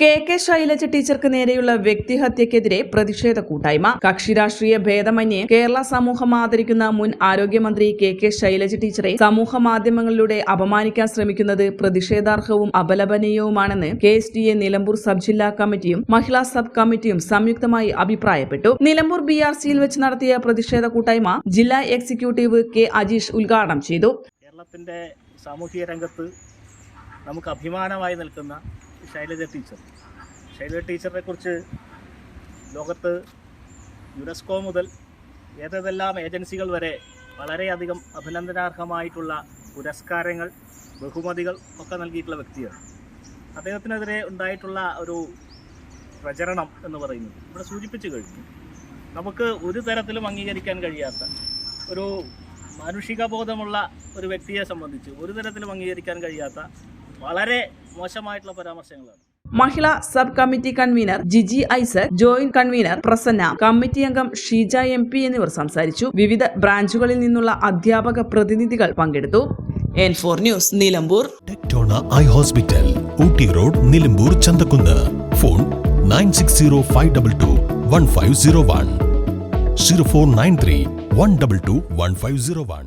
K K Shailaja ടീച്ചർക്ക് നേരെയുള്ള വ്യക്തിഹത്യക്കെതിരെ പ്രതിഷേധ കൂട്ടായ്മ. കക്ഷി രാഷ്ട്രീയ ഭേദമന്യേ കേരള സമൂഹം ആദരിക്കുന്ന മുൻ ആരോഗ്യമന്ത്രി കെ കെ ശൈലജ ടീച്ചറെ സമൂഹ മാധ്യമങ്ങളിലൂടെ അപമാനിക്കാൻ ശ്രമിക്കുന്നത് പ്രതിഷേധാർഹവും അപലപനീയവുമാണെന്ന് K S T A Nilambur sub ജില്ലാ കമ്മിറ്റിയും മഹിളാ സബ് കമ്മിറ്റിയും സംയുക്തമായി അഭിപ്രായപ്പെട്ടു. നിലമ്പൂർ ബി ആർ സിയിൽ വെച്ച് നടത്തിയ പ്രതിഷേധ കൂട്ടായ്മ ജില്ലാ എക്സിക്യൂട്ടീവ് കെ അജീഷ് ഉദ്ഘാടനം ചെയ്തു. കേരളത്തിന്റെ സാമൂഹിക രംഗത്ത് നമുക്ക് അഭിമാനമായി നിൽക്കുന്ന ശൈലജ ടീച്ചർ. ശൈലജ ടീച്ചറിനെ കുറിച്ച് ലോകത്ത് യുനെസ്കോ മുതൽ ഏതെല്ലാം ഏജൻസികൾ വരെ വളരെയധികം അഭിനന്ദനാർഹമായിട്ടുള്ള പുരസ്കാരങ്ങൾ ബഹുമതികൾ ഒക്കെ നൽകിയിട്ടുള്ള വ്യക്തിയാണ്. അദ്ദേഹത്തിനെതിരെ ഉണ്ടായിട്ടുള്ള ഒരു പ്രചരണം എന്ന് പറയുന്നത് ഇവിടെ സൂചിപ്പിച്ചു കഴിഞ്ഞു. നമുക്ക് ഒരു തരത്തിലും അംഗീകരിക്കാൻ കഴിയാത്ത ഒരു മാനുഷിക ബോധമുള്ള ഒരു വ്യക്തിയെ സംബന്ധിച്ച് ഒരു തരത്തിലും അംഗീകരിക്കാൻ കഴിയാത്ത വളരെ മോശമായിട്ടുള്ള പരാമർശങ്ങളാണ്. മഹിളാ sub committee convener Jiji Isaac joint convener Prasanna committee അംഗം ഷീജ എം പി എന്നിവർ സംസാരിച്ചു. വിവിധ ബ്രാഞ്ചുകളിൽ നിന്നുള്ള അധ്യാപക പ്രതിനിധികൾ പങ്കെടുത്തു. N four news Nilambur Tectona eye hospital Ooty road Nilambur Chanthakkunnu phone nine six zero five double two one five zero one zero four nine three one double two one five zero one